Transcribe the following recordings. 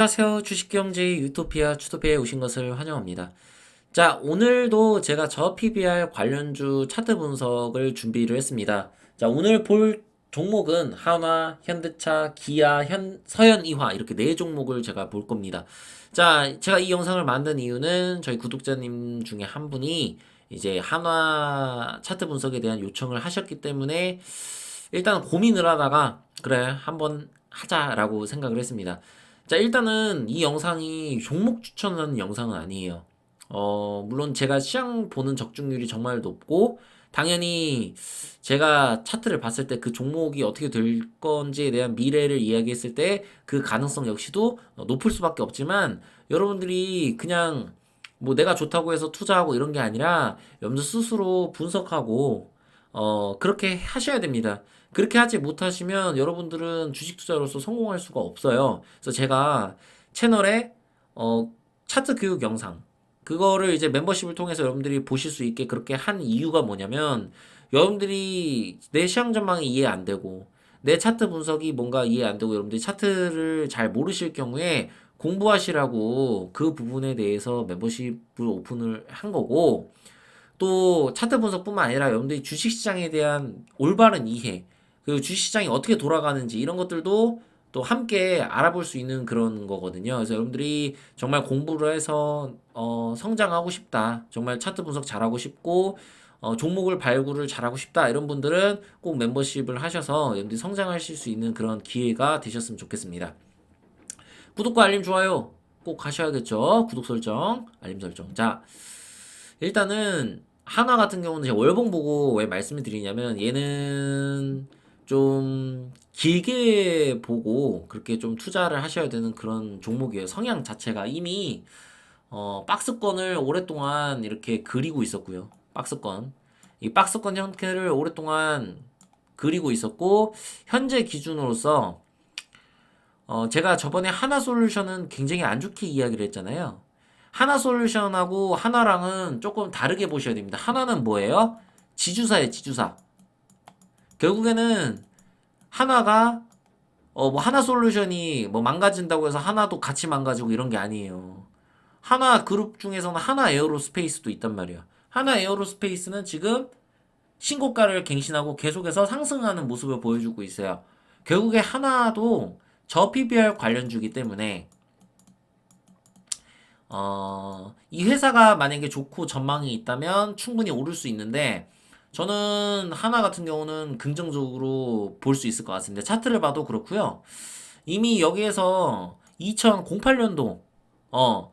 안녕하세요. 주식경제 유토피아 추토피아에 오신 것을 환영합니다. 자, 오늘도 제가 저 PBR 관련주 차트 분석을 준비를 했습니다. 자, 오늘 볼 종목은 한화, 현대차, 기아, 현, 서현이화 이렇게 네 종목을 제가 볼 겁니다. 자, 제가 이 영상을 만든 이유는 저희 구독자님 중에 한 분이 이제 한화 차트 분석에 대한 요청을 하셨기 때문에 일단 고민을 하다가 그래, 한번 하자라고 생각을 했습니다. 자, 일단은 이 영상이 종목 추천하는 영상은 아니에요. 어, 물론 제가 시장 보는 적중률이 정말 높고, 당연히 제가 차트를 봤을 때 그 종목이 어떻게 될 건지에 대한 미래를 이야기했을 때 그 가능성 역시도 어, 높을 수밖에 없지만, 여러분들이 그냥 뭐 내가 좋다고 해서 투자하고 이런 게 아니라 여러분들 스스로 분석하고, 어, 그렇게 하셔야 됩니다. 그렇게 하지 못하시면 여러분들은 주식 투자로서 성공할 수가 없어요. 그래서 제가 채널에 어, 차트 교육 영상 그거를 이제 멤버십을 통해서 여러분들이 보실 수 있게 그렇게 한 이유가 뭐냐면 여러분들이 내 시장 전망이 이해 안 되고 내 차트 분석이 뭔가 이해 안 되고 여러분들이 차트를 잘 모르실 경우에 공부하시라고 그 부분에 대해서 멤버십을 오픈을 한 거고 또 차트 분석뿐만 아니라 여러분들이 주식시장에 대한 올바른 이해 그리고 주식시장이 어떻게 돌아가는지 이런 것들도 또 함께 알아볼 수 있는 그런 거거든요. 그래서 여러분들이 정말 공부를 해서 어, 성장하고 싶다. 정말 차트 분석 잘하고 싶고 어, 종목을 발굴을 잘하고 싶다. 이런 분들은 꼭 멤버십을 하셔서 여러분들이 성장하실 수 있는 그런 기회가 되셨으면 좋겠습니다. 구독과 알림 좋아요 꼭 하셔야겠죠. 구독 설정, 알림 설정. 자, 일단은 하나 같은 경우는 제가 월봉 보고 왜 말씀을 드리냐면 얘는 좀 길게 보고 그렇게 좀 투자를 하셔야 되는 그런 종목이에요. 성향 자체가 이미 어, 박스권을 오랫동안 이렇게 그리고 있었고요. 박스권. 이 박스권 형태를 오랫동안 그리고 있었고 현재 기준으로서 어, 제가 저번에 하나 솔루션은 굉장히 안 좋게 이야기를 했잖아요. 하나 솔루션하고 하나랑은 조금 다르게 보셔야 됩니다. 하나는 뭐예요? 지주사예요, 지주사. 결국에는 하나가 어 뭐 하나 솔루션이 뭐 망가진다고 해서 하나도 같이 망가지고 이런 게 아니에요. 하나 그룹 중에서는 하나 에어로스페이스도 있단 말이야. 하나 에어로스페이스는 지금 신고가를 갱신하고 계속해서 상승하는 모습을 보여주고 있어요. 결국에 하나도 저 PBR 관련주기 때문에 어, 이 회사가 만약에 좋고 전망이 있다면 충분히 오를 수 있는데 저는 하나 같은 경우는 긍정적으로 볼 수 있을 것 같습니다. 차트를 봐도 그렇고요. 이미 여기에서 2008년도 어,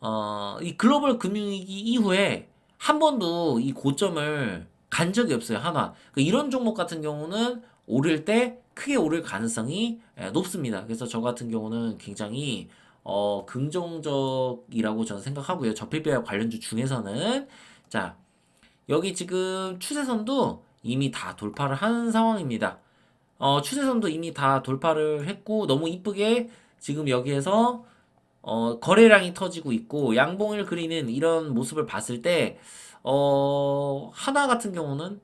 어, 이 글로벌 금융위기 이후에 한 번도 이 고점을 간 적이 없어요. 하나. 그 이런 종목 같은 경우는 오를 때 크게 오를 가능성이 예, 높습니다. 그래서 저 같은 경우는 굉장히 어, 긍정적이라고 저는 생각하고요. 저PBR 관련주 중에서는 자, 여기 지금 추세선도 이미 다 돌파를 한 상황입니다. 어, 추세선도 이미 다 돌파를 했고 너무 이쁘게 지금 여기에서 어, 거래량이 터지고 있고 양봉을 그리는 이런 모습을 봤을 때 어, 하나 같은 경우는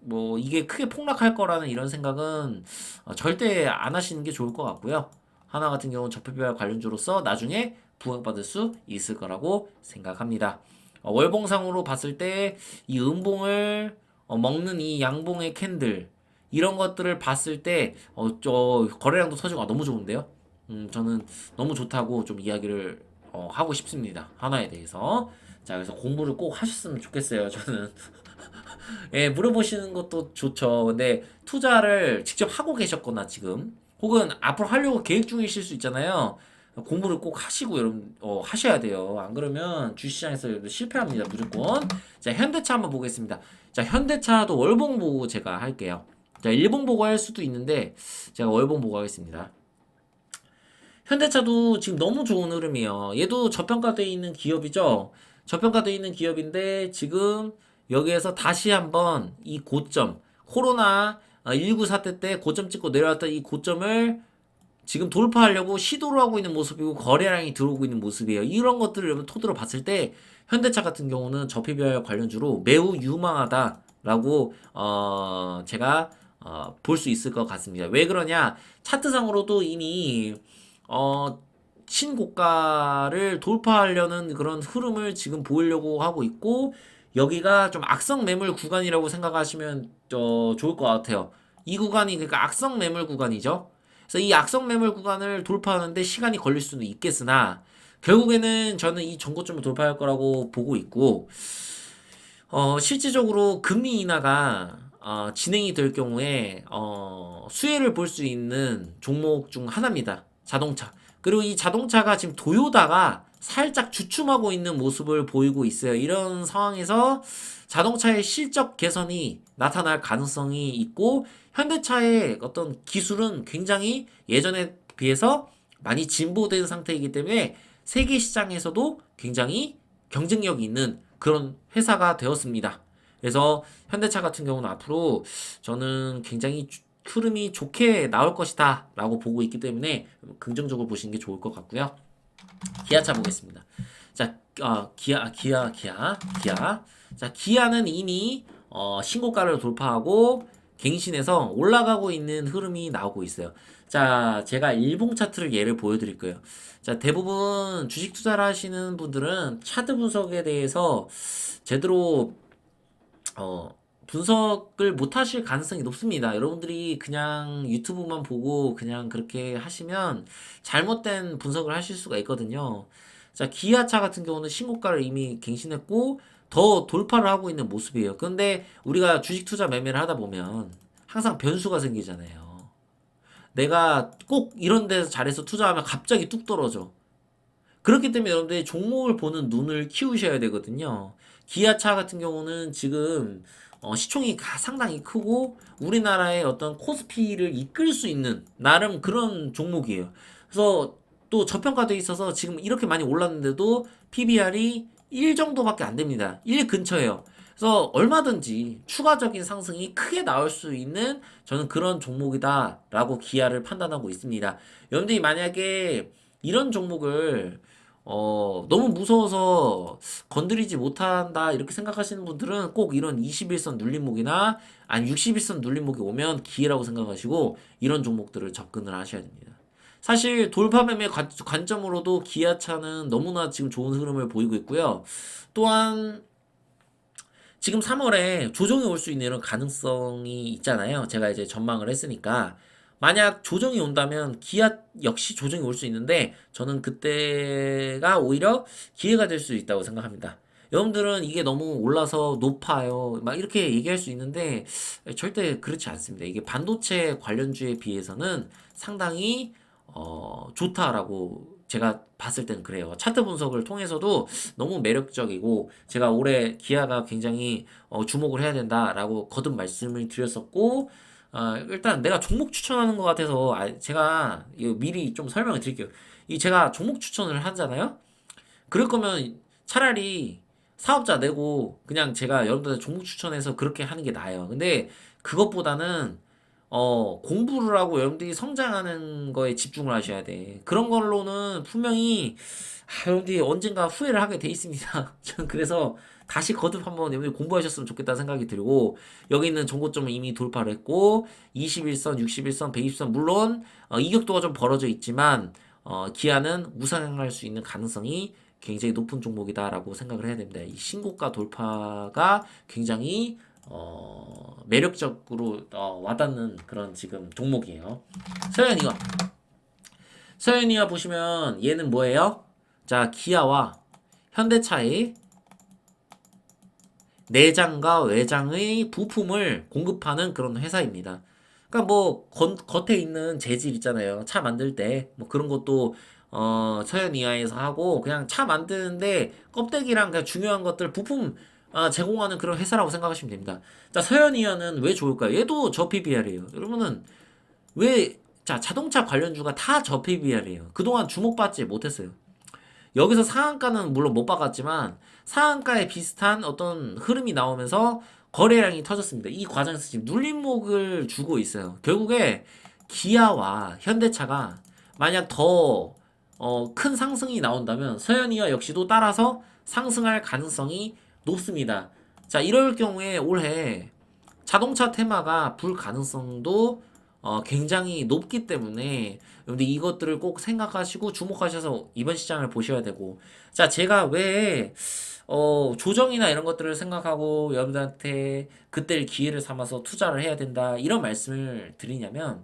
뭐 이게 크게 폭락할 거라는 이런 생각은 어, 절대 안 하시는 게 좋을 것 같고요. 하나 같은 경우는 저표별 관련주로서 나중에 부각받을 수 있을 거라고 생각합니다. 어, 월봉상으로 봤을 때 이 음봉을 어, 먹는 이 양봉의 캔들 이런 것들을 봤을 때 어, 저 거래량도 터지고 아, 너무 좋은데요. 음, 저는 너무 좋다고 좀 이야기를 어, 하고 싶습니다. 하나에 대해서. 자, 그래서 공부를 꼭 하셨으면 좋겠어요. 저는. 예, 물어보시는 것도 좋죠. 근데 투자를 직접 하고 계셨거나 지금 혹은 앞으로 하려고 계획 중이실 수 있잖아요. 공부를 꼭 하시고 여러분 어, 하셔야 돼요. 안 그러면 주시장에서 실패합니다. 무조건. 자, 현대차 한번 보겠습니다. 자, 현대차도 월봉 보고 제가 할게요. 자, 일봉 보고 할 수도 있는데 제가 월봉 보고 하겠습니다. 현대차도 지금 너무 좋은 흐름이에요. 얘도 저평가되어 있는 기업이죠. 저평가되어 있는 기업인데 지금 여기에서 다시 한번 이 고점 코로나 19 사태 때 고점 찍고 내려왔던 이 고점을 지금 돌파하려고 시도를 하고 있는 모습이고 거래량이 들어오고 있는 모습이에요. 이런 것들을 여러분 토대로 봤을 때 현대차 같은 경우는 저피별 관련주로 매우 유망하다라고 어 제가 어 볼 수 있을 것 같습니다. 왜 그러냐? 차트상으로도 이미 어 신고가를 돌파하려는 그런 흐름을 지금 보이려고 하고 있고 여기가 좀 악성 매물 구간이라고 생각하시면 어, 좋을 것 같아요. 이 구간이 그러니까 악성 매물 구간이죠. 그래서 이 악성 매물 구간을 돌파하는데 시간이 걸릴 수는 있겠으나 결국에는 저는 이 전고점을 돌파할 거라고 보고 있고 어, 실질적으로 금리 인하가 어, 진행이 될 경우에 어, 수혜를 볼 수 있는 종목 중 하나입니다. 자동차. 그리고 이 자동차가 지금 도요다가 살짝 주춤하고 있는 모습을 보이고 있어요. 이런 상황에서 자동차의 실적 개선이 나타날 가능성이 있고 현대차의 어떤 기술은 굉장히 예전에 비해서 많이 진보된 상태이기 때문에 세계 시장에서도 굉장히 경쟁력이 있는 그런 회사가 되었습니다. 그래서 현대차 같은 경우는 앞으로 저는 굉장히 주- 흐름이 좋게 나올 것이다 라고 보고 있기 때문에 긍정적으로 보시는 게 좋을 것 같고요. 기아차 보겠습니다. 자, 어, 기아, 기아, 기아, 기아. 자, 기아는 이미 어, 신고가를 돌파하고 갱신해서 올라가고 있는 흐름이 나오고 있어요. 자, 제가 일봉 차트를 예를 보여드릴 거예요. 자, 대부분 주식 투자를 하시는 분들은 차트 분석에 대해서 제대로 어, 분석을 못 하실 가능성이 높습니다. 여러분들이 그냥 유튜브만 보고 그냥 그렇게 하시면 잘못된 분석을 하실 수가 있거든요. 자, 기아차 같은 경우는 신고가를 이미 갱신했고 더 돌파를 하고 있는 모습이에요. 그런데 우리가 주식 투자 매매를 하다 보면 항상 변수가 생기잖아요. 내가 꼭 이런 데서 잘해서 투자하면 갑자기 뚝 떨어져. 그렇기 때문에 여러분들이 종목을 보는 눈을 키우셔야 되거든요. 기아차 같은 경우는 지금 어, 시총이 가- 상당히 크고 우리나라의 어떤 코스피를 이끌 수 있는 나름 그런 종목이에요. 그래서 또 저평가돼 있어서 지금 이렇게 많이 올랐는데도 PBR이 1 정도밖에 안 됩니다. 1 근처예요. 그래서 얼마든지 추가적인 상승이 크게 나올 수 있는 저는 그런 종목이다라고 기아를 판단하고 있습니다. 여러분들이 만약에 이런 종목을 어, 너무 무서워서 건드리지 못한다 이렇게 생각하시는 분들은 꼭 이런 21선 눌림목이나 아니 61선 눌림목이 오면 기회라고 생각하시고 이런 종목들을 접근을 하셔야 됩니다. 사실 돌파 매매 관- 관점으로도 기아차는 너무나 지금 좋은 흐름을 보이고 있고요. 또한 지금 3월에 조정이 올 수 있는 이런 가능성이 있잖아요. 제가 이제 전망을 했으니까. 만약 조정이 온다면 기아 역시 조정이 올 수 있는데 저는 그때가 오히려 기회가 될 수 있다고 생각합니다. 여러분들은 이게 너무 올라서 높아요. 막 이렇게 얘기할 수 있는데 절대 그렇지 않습니다. 이게 반도체 관련주에 비해서는 상당히 어, 좋다라고 제가 봤을 때는 그래요. 차트 분석을 통해서도 너무 매력적이고 제가 올해 기아가 굉장히 어, 주목을 해야 된다라고 거듭 말씀을 드렸었고 아, 일단 내가 종목 추천하는 것 같아서 아, 제가 미리 좀 설명을 드릴게요. 이 제가 종목 추천을 하잖아요. 그럴 거면 차라리 사업자 내고 그냥 제가 여러분들 종목 추천해서 그렇게 하는 게 나아요. 근데 그것보다는 어, 공부를 하고 여러분들이 성장하는 거에 집중을 하셔야 돼. 그런 걸로는 분명히 아, 여러분들이 언젠가 후회를 하게 돼 있습니다. 저는 그래서 다시 거듭 한번 여러분들이 공부하셨으면 좋겠다는 생각이 들고 여기 있는 정고점을 이미 돌파를 했고 21선, 61선, 120선 물론 어, 이격도가 좀 벌어져 있지만 어, 기아는 우상향할 수 있는 가능성이 굉장히 높은 종목이다라고 생각을 해야 됩니다. 이 신고가 돌파가 굉장히 어, 매력적으로 어, 와닿는 그런 지금 종목이에요. 서현이가 서현이가 보시면 얘는 뭐예요? 자 기아와 현대차의 내장과 외장의 부품을 공급하는 그런 회사입니다. 그러니까 뭐 건, 겉에 있는 재질 있잖아요. 차 만들 때 뭐 그런 것도 어 서현 이하에서 하고 그냥 차 만드는데 껍데기랑 그냥 중요한 것들 부품 아, 제공하는 그런 회사라고 생각하시면 됩니다. 자 서현이하는 왜 좋을까요? 얘도 저 PBR이에요. 여러분은 왜 자 자동차 관련주가 다 저 PBR이에요. 그동안 주목받지 못했어요. 여기서 상한가는 물론 못 박았지만 상한가에 비슷한 어떤 흐름이 나오면서 거래량이 터졌습니다. 이 과정에서 지금 눌림목을 주고 있어요. 결국에 기아와 현대차가 만약 더 어, 큰 상승이 나온다면 서현이와 역시도 따라서 상승할 가능성이 높습니다. 자, 이럴 경우에 올해 자동차 테마가 불 가능성도 어, 굉장히 높기 때문에 여러분들 이것들을 꼭 생각하시고 주목하셔서 이번 시장을 보셔야 되고 자 제가 왜 어, 조정이나 이런 것들을 생각하고 여러분들한테 그때를 기회를 삼아서 투자를 해야 된다 이런 말씀을 드리냐면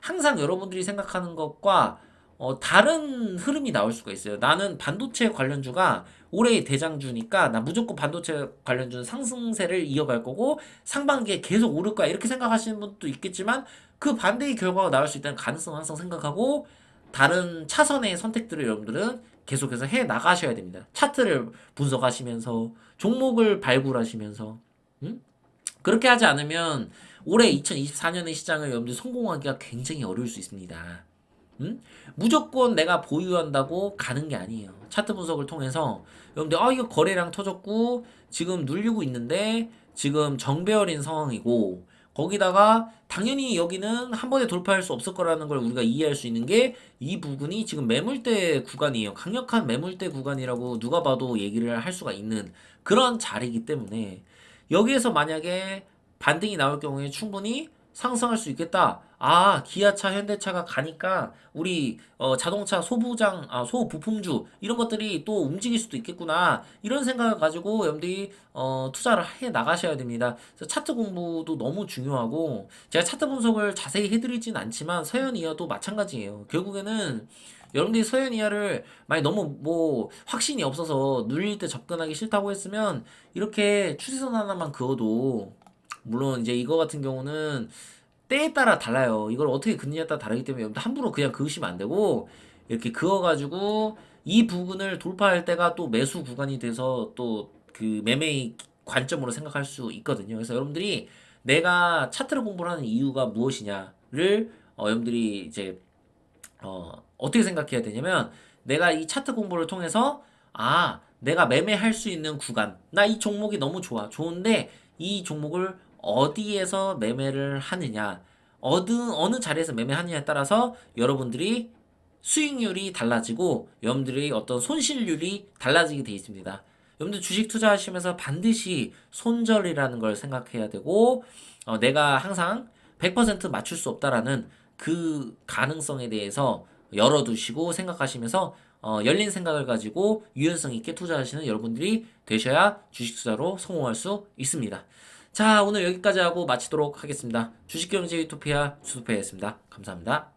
항상 여러분들이 생각하는 것과 어, 다른 흐름이 나올 수가 있어요. 나는 반도체 관련주가 올해의 대장주니까 나 무조건 반도체 관련주는 상승세를 이어갈 거고 상반기에 계속 오를 거야 이렇게 생각하시는 분도 있겠지만 그 반대의 결과가 나올 수 있다는 가능성을 항상 생각하고 다른 차선의 선택들을 여러분들은 계속해서 해 나가셔야 됩니다. 차트를 분석하시면서 종목을 발굴하시면서 음? 그렇게 하지 않으면 올해 2024년의 시장을 여러분들 성공하기가 굉장히 어려울 수 있습니다. 음? 무조건 내가 보유한다고 가는 게 아니에요. 차트 분석을 통해서 여러분들 아 이거 거래량 터졌고 지금 눌리고 있는데 지금 정배열인 상황이고 거기다가 당연히 여기는 한 번에 돌파할 수 없을 거라는 걸 우리가 이해할 수 있는 게 이 부분이 지금 매물대 구간이에요. 강력한 매물대 구간이라고 누가 봐도 얘기를 할 수가 있는 그런 자리이기 때문에 여기에서 만약에 반등이 나올 경우에 충분히 상승할 수 있겠다. 아, 기아차, 현대차가 가니까 우리 어, 자동차 소부장, 아, 소부품주 이런 것들이 또 움직일 수도 있겠구나. 이런 생각을 가지고 여러분들이 어, 투자를 해 나가셔야 됩니다. 차트 공부도 너무 중요하고 제가 차트 분석을 자세히 해드리진 않지만 서현이어도 마찬가지예요. 결국에는 여러분들이 서현 이하를 만약 너무 뭐 확신이 없어서 눌릴 때 접근하기 싫다고 했으면 이렇게 추세선 하나만 그어도 물론 이제 이거 같은 경우는 때에 따라 달라요. 이걸 어떻게 긋느냐에 따라 다르기 때문에 여러분들 함부로 그냥 그으시면 안 되고 이렇게 그어가지고 이 부분을 돌파할 때가 또 매수 구간이 돼서 또 그 매매의 관점으로 생각할 수 있거든요. 그래서 여러분들이 내가 차트를 공부를 하는 이유가 무엇이냐를 어, 여러분들이 이제 어, 어떻게 생각해야 되냐면 내가 이 차트 공부를 통해서 아, 내가 매매할 수 있는 구간. 나 이 종목이 너무 좋아. 좋은데 이 종목을 어디에서 매매를 하느냐. 어느, 어느 자리에서 매매하느냐에 따라서 여러분들이 수익률이 달라지고 여러분들의 어떤 손실률이 달라지게 돼 있습니다. 여러분들 주식 투자하시면서 반드시 손절이라는 걸 생각해야 되고 어, 내가 항상 100% 맞출 수 없다라는 그 가능성에 대해서 열어두시고 생각하시면서 어, 열린 생각을 가지고 유연성 있게 투자하시는 여러분들이 되셔야 주식 투자로 성공할 수 있습니다. 자, 오늘 여기까지 하고 마치도록 하겠습니다. 주식경제 유토피아 주토피아였습니다. 감사합니다.